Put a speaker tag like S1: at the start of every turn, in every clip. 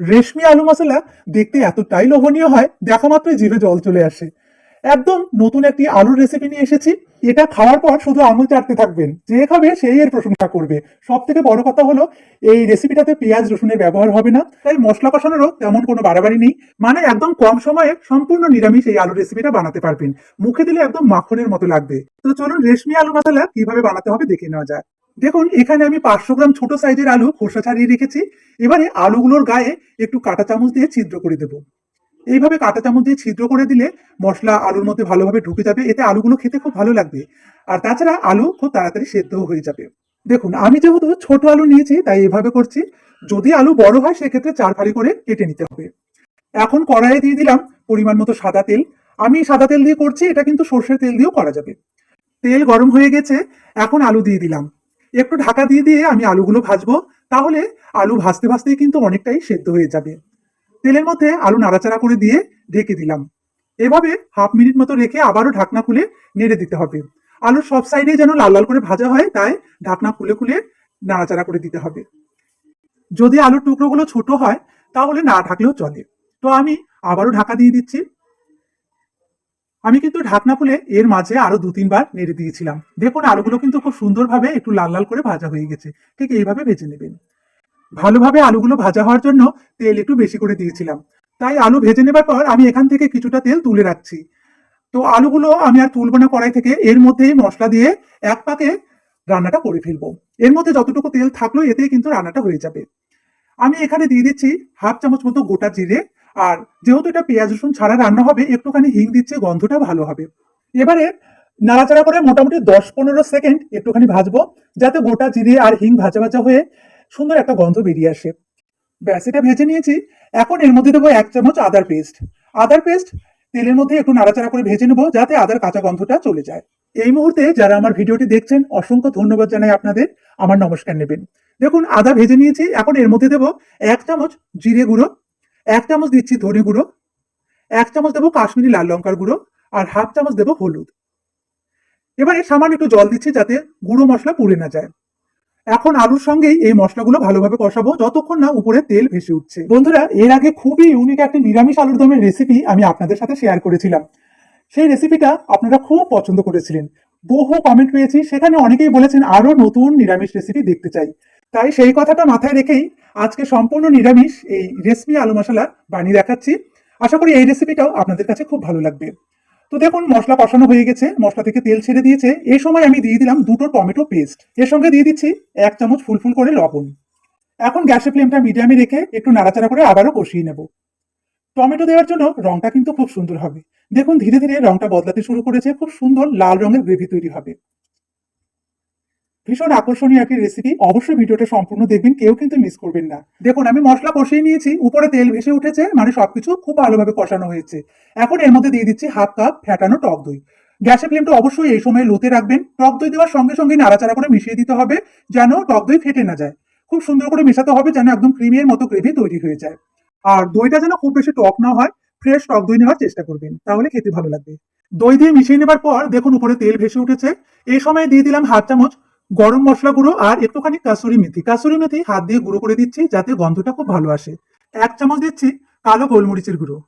S1: রেশমি আলু মশলা দেখতে এতটাই লোভনীয় হয়, দেখা মাত্রই জিভে জল চলে আসে। একদম নতুন একটি আলুর রেসিপি নিয়ে এসেছি। এটা খাওয়ার পর শুধু আঙুল চাটতে থাকবেন। যে খাবে সেই এর প্রশংসা করবে। সব থেকে বড় কথা হলো, এই রেসিপিটাতে পেঁয়াজ, রসুনের ব্যবহার হবে না। তাই মশলা কষানোরও তেমন কোনো বাড়াবাড়ি নেই। মানে একদম কম সময়ে সম্পূর্ণ নিরামিষ এই আলু রেসিপিটা বানাতে পারবেন। মুখে দিলে একদম মাখনের মতো লাগবে। তো চলুন রেশমি আলু মশলা কীভাবে বানাতে হবে দেখে নেওয়া যাক। দেখুন, এখানে আমি পাঁচশো গ্রাম ছোট সাইজের আলু খোসা ছাড়িয়ে রেখেছি। এবারে আলুগুলোর গায়ে একটু কাঁটা চামচ দিয়ে ছিদ্র করে দেবো। এইভাবে কাঁটা চামচ দিয়ে ছিদ্র করে দিলে মশলা আলুর মধ্যে ভালোভাবে ঢুকে যাবে, এতে আলুগুলো খেতে খুব ভালো লাগবে। আর তাছাড়া আলু খুব তাড়াতাড়ি সেদ্ধও হয়ে যাবে। দেখুন, আমি যেহেতু ছোট আলু নিয়েছি, তাই এভাবে করছি। যদি আলু বড় হয়, সেক্ষেত্রে চার ফালি করে কেটে নিতে হবে। এখন কড়াইয়ে দিয়ে দিলাম পরিমাণ মতো সাদা তেল। আমি সাদা তেল দিয়ে করছি, এটা কিন্তু সর্ষের তেল দিয়েও করা যাবে। তেল গরম হয়ে গেছে, এখন আলু দিয়ে দিলাম। একটু ঢাকা দিয়ে দিয়ে আমি আলুগুলো ভাজবো, তাহলে আলু ভাজতে ভাজতেই কিন্তু অনেকটাই সেদ্ধ হয়ে যাবে। তেলের মধ্যে আলু নাড়াচাড়া করে দিয়ে ঢেকে দিলাম। এভাবে হাফ মিনিট মতো রেখে আবারও ঢাকনা খুলে নেড়ে দিতে হবে। আলুর সব সাইডে যেন লাল লাল করে ভাজা হয়, তাই ঢাকনা খুলে খুলে নাড়াচাড়া করে দিতে হবে। যদি আলুর টুকরোগুলো ছোট হয়, তাহলে না ঢাকলেও চলে। তো আমি আবারও ঢাকা দিয়ে দিচ্ছি। আমি কিন্তু ঢাকনা খুলে এর মাঝে আরও দু, তিনবার নেড়ে দিয়েছিলাম। দেখুন, আলুগুলো কিন্তু খুব সুন্দরভাবে একটু লাল লাল করে ভাজা হয়ে গেছে। ঠিক এইভাবে ভেজে নেবেন। ভালোভাবে আলুগুলো ভাজা হওয়ার জন্য তেল একটু বেশি করে দিয়েছিলাম। তাই আলু ভেজে নেবার পর আমি এখান থেকে কিছুটা তেল তুলে রাখছি। তো আলুগুলো আমি আর তুলবো না কড়াই থেকে, এর মধ্যেই মশলা দিয়ে এক পাকে রান্নাটা করে ফেলব। এর মধ্যে যতটুকু তেল থাকল, এতেই কিন্তু রান্নাটা হয়ে যাবে। আমি এখানে দিয়ে দিচ্ছি হাফ চামচ মতো গোটা জিরে আর যেহেতু এটা পেঁয়াজ, রসুন ছাড়া রান্না হবে, একটুখানি হিং দিচ্ছে, গন্ধটা ভালো হবে। এবারে নাড়াচাড়া করে মোটামুটি দশ পনেরো সেকেন্ড একটুখানি ভাজবো, যাতে গোটা জিরে আর হিং ভাজা ভাজা হয়ে সুন্দর একটা গন্ধ বেরিয়ে আসে। ব্যাস, এটা ভেজে নিয়েছি। এখন এর মধ্যে দেবো এক চামচ আদার পেস্ট। আদার পেস্ট তেলের মধ্যে একটু নাড়াচাড়া করে ভেজে নেব, যাতে আদার কাঁচা গন্ধটা চলে যায়। এই মুহূর্তে যারা আমার ভিডিওটি দেখছেন, অসংখ্য ধন্যবাদ জানাই আপনাদের। আমার নমস্কার নেবেন। দেখুন, আদা ভেজে নিয়েছি। এখন এর মধ্যে দেবো এক চামচ জিরে গুঁড়ো। এক চামচ দিচ্ছি ধনে গুঁড়ো, এক চামচ দেবো কাশ্মীরি লাল লঙ্কার গুঁড়ো, আর হাফ চামচ দেবো হলুদ। এবারে সামান্য একটু জল দিচ্ছি যাতে গুঁড়ো মশলা পুড়ে না যায়। এখন আলুর সঙ্গেই এই মশলাগুলো ভালোভাবে কষাবো যতক্ষণ না উপরে তেল ভেসে উঠছে। বন্ধুরা, এর আগে খুবই ইউনিক একটি নিরামিষ আলুর দমের রেসিপি আমি আপনাদের সাথে শেয়ার করেছিলাম। সেই রেসিপিটা আপনারা খুব পছন্দ করেছিলেন। বহু কমেন্ট পেয়েছি, সেখানে অনেকেই বলেছেন আরও নতুন নিরামিষ রেসিপি দেখতে চাই। তাই সেই কথাটা মাথায় রেখেই আজকে সম্পূর্ণ নিরামিষ এই রেসমি আলু মশলা বানিয়ে দেখাচ্ছি। আশা করি এই রেসিপিটাও আপনাদের কাছে খুব ভালো লাগবে। তো দেখুন, মশলা কষানো হয়ে গেছে, মশলা থেকে তেল ছেড়ে দিয়েছে। এই সময় আমি দিয়ে দিলাম দুটো টমেটো পেস্ট। এর সঙ্গে দিয়ে দিচ্ছি এক চামচ ফুলফুল করে লবণ। এখন গ্যাসের ফ্লেমটা মিডিয়ামে রেখে একটু নাড়াচাড়া করে আবারও কষিয়ে নেব। টমেটো দেওয়ার জন্য রংটা কিন্তু খুব সুন্দর হবে। দেখুন, ধীরে ধীরে রংটা বদলাতে শুরু করেছে। খুব সুন্দর লাল রঙের গ্রেভি তৈরি হবে। ভীষণ আকর্ষণীয় একটি রেসিপি অবশ্যই ভিডিওটা সম্পূর্ণ দেখবেন, কেউ কিন্তু মিস করবেন না। দেখুন, আমি মশলা কষিয়ে নিয়েছি, উপরে তেল ভেসে উঠেছে মানে সবকিছু খুব ভালোভাবে কষানো হয়েছে। এখন এর মধ্যে দিয়ে দিচ্ছি হাফ কাপ ফ্যাটানো টক দই। গ্যাসের ফ্লেমটা অবশ্যই এই সময় লোতে রাখবেন। টক দই দেওয়ার সঙ্গে সঙ্গে নাড়াচাড়া করে মিশিয়ে দিতে হবে, যেন টক দই ফেটে না যায়। খুব সুন্দর করে মেশাতে হবে, যেন একদম ক্রিমের মতো গ্রেভি তৈরি হয়ে যায়। আর দইটা যেন খুব বেশি টক না হয় ফ্রেশ টক দই নেওয়ার চেষ্টা করবেন, তাহলে খেতে ভালো লাগবে। দই দিয়ে মিশিয়ে নেবার পর দেখুন উপরে তেল ভেসে উঠেছে। এই সময় দিয়ে দিলাম হাফ চামচ গরম মশলা গুঁড়ো আর একটুখানি কাসুরি মেথি। কাসুরি মেথি হাত দিয়ে গুঁড়ো করে দিচ্ছি যাতে গন্ধটা খুব ভালো আসে। এক চামচ দিচ্ছি কালো গোলমরিচের গুঁড়ো।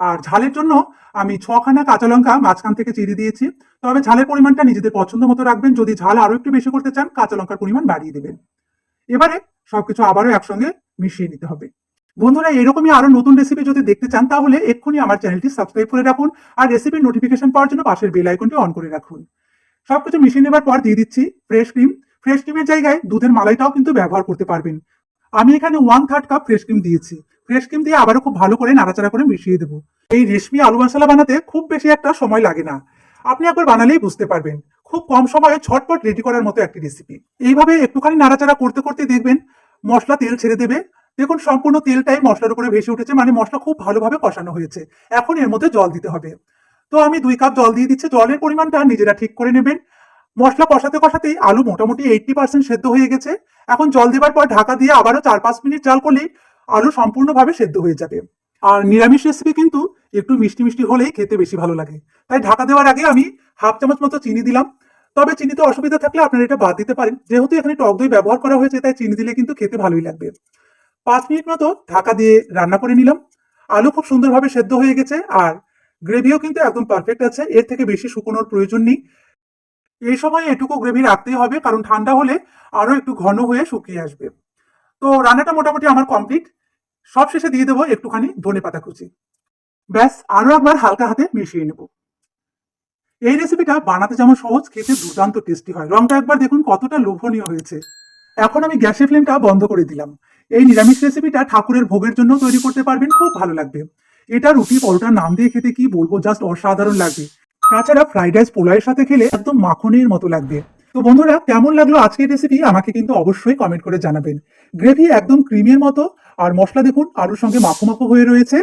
S1: আর ঝালের জন্য আমি ছখানা কাঁচা লঙ্কা মাঝখান থেকে চিড়ে দিয়েছি। তবে ঝালের পরিমাণটা নিজেদের পছন্দ মতো রাখবেন। যদি ঝাল আরও একটু বেশি করতে চান, কাঁচা লঙ্কার পরিমাণ বাড়িয়ে দেবেন। এবারে সবকিছু আবারও একসঙ্গে মিশিয়ে নিতে হবে। বন্ধুরা, এরকমই আরও নতুন রেসিপি যদি দেখতে চান, তাহলে এক্ষুনি আমার চ্যানেলটি সাবস্ক্রাইব করে রাখুন আর রেসিপির নোটিফিকেশন পাওয়ার জন্য পাশের বেল আইকনটি অন করে রাখুন। সবকিছু মিশিয়ে নেবার পর দিয়ে দিচ্ছি ফ্রেশ ক্রিম ফ্রেশ ক্রিমের জায়গায় দুধের মালাইটাও কিন্তু ব্যবহার করতে পারবেন। আমি এখানে one third cup fresh cream দিয়েছি। ফ্রেশ ক্রিম দিয়ে আবারও খুব ভালো করে নাড়াচাড়া করে মিশিয়ে দেবো। এই রেশমি আলু মশলা বানাতে খুব বেশি একটা সময় লাগে না। আপনি একবার বানালেই বুঝতে পারবেন। খুব কম সময়ে ছটপট রেডি করার মতো একটি রেসিপি এইভাবে একটুখানি নাড়াচাড়া করতে করতে দেখবেন মশলা তেল ছেড়ে দেবে। দেখুন, সম্পূর্ণ তেলটাই মশলার উপরে ভেসে উঠেছে মানে মশলা খুব ভালোভাবে কষানো হয়েছে। এখন এর মধ্যে জল দিতে হবে। তো আমি দুই কাপ জল দিয়ে দিচ্ছি। জলের পরিমাণটা নিজেরা ঠিক করে নেবেন। মশলা কষাতে কষাতেই আলু মোটামুটি এইটটি পার্সেন্ট সেদ্ধ হয়ে গেছে। এখন জল দেওয়ার পর ঢাকা দিয়ে আবারও চার পাঁচ মিনিট জাল করলেই আলু সম্পূর্ণভাবে সেদ্ধ হয়ে যাবে। আর নিরামিষ রেসিপি কিন্তু একটু মিষ্টি মিষ্টি হলেই খেতে বেশি ভালো লাগে। তাই ঢাকা দেওয়ার আগে আমি হাফ চামচ মতো চিনি দিলাম। তবে চিনিতে অসুবিধা থাকলে আপনারা এটা বাদ দিতে পারেন। যেহেতু এখানে টক দই ব্যবহার করা হয়েছে, তাই চিনি দিলে কিন্তু খেতে ভালোই লাগবে। পাঁচ মিনিট মতো ঢাকা দিয়ে রান্না করে নিলাম। আলু খুব সুন্দরভাবে সেদ্ধ হয়ে গেছে। আর গ্রেভিও কিন্তু একদম পারফেক্ট আছে, এর থেকে বেশি শুকোনোর প্রয়োজন নেই। এই সময় এটুকু গ্রেভি রাখতেই হবে, কারণ ঠান্ডা হলে আরও একটু ঘন হয়ে শুকিয়ে আসবে। তো রান্নাটা মোটামুটি আমার কমপ্লিট সব শেষে দিয়ে দেবো একটুখানি ধনে পাতা কুচি। ব্যাস আরও একবার হালকা হাতে মিশিয়ে নেব। এই রেসিপিটা বানাতে যেমন সহজ, খেতে দুর্দান্ত টেস্টি হয়। রংটা একবার দেখুন কতটা লোভনীয় হয়েছে। এখন আমি গ্যাসের ফ্লেমটা বন্ধ করে দিলাম। এই নিরামিষ রেসিপিটা ঠাকুরের ভোগের জন্য তৈরি করতে পারবেন, খুব ভালো লাগবে। এটা রুটি পরোটার নাম দিয়ে খেতে কি বলব? জাস্ট অসাধারণ লাগবে। তাছাড়া ফ্রাইড রাইস পোলাওয়ের সাথে খেলে একদম মাখনের মতো লাগবে। তো বন্ধুরা, কেমন লাগল আজকের রেসিপি আমাকে কিন্তু অবশ্যই কমেন্ট করে জানাবেন। গ্রেভি একদম ক্রিমের মতো, আর মশলা দেখুন, আলুর সঙ্গে মাখো মাখো হয়ে রয়েছে।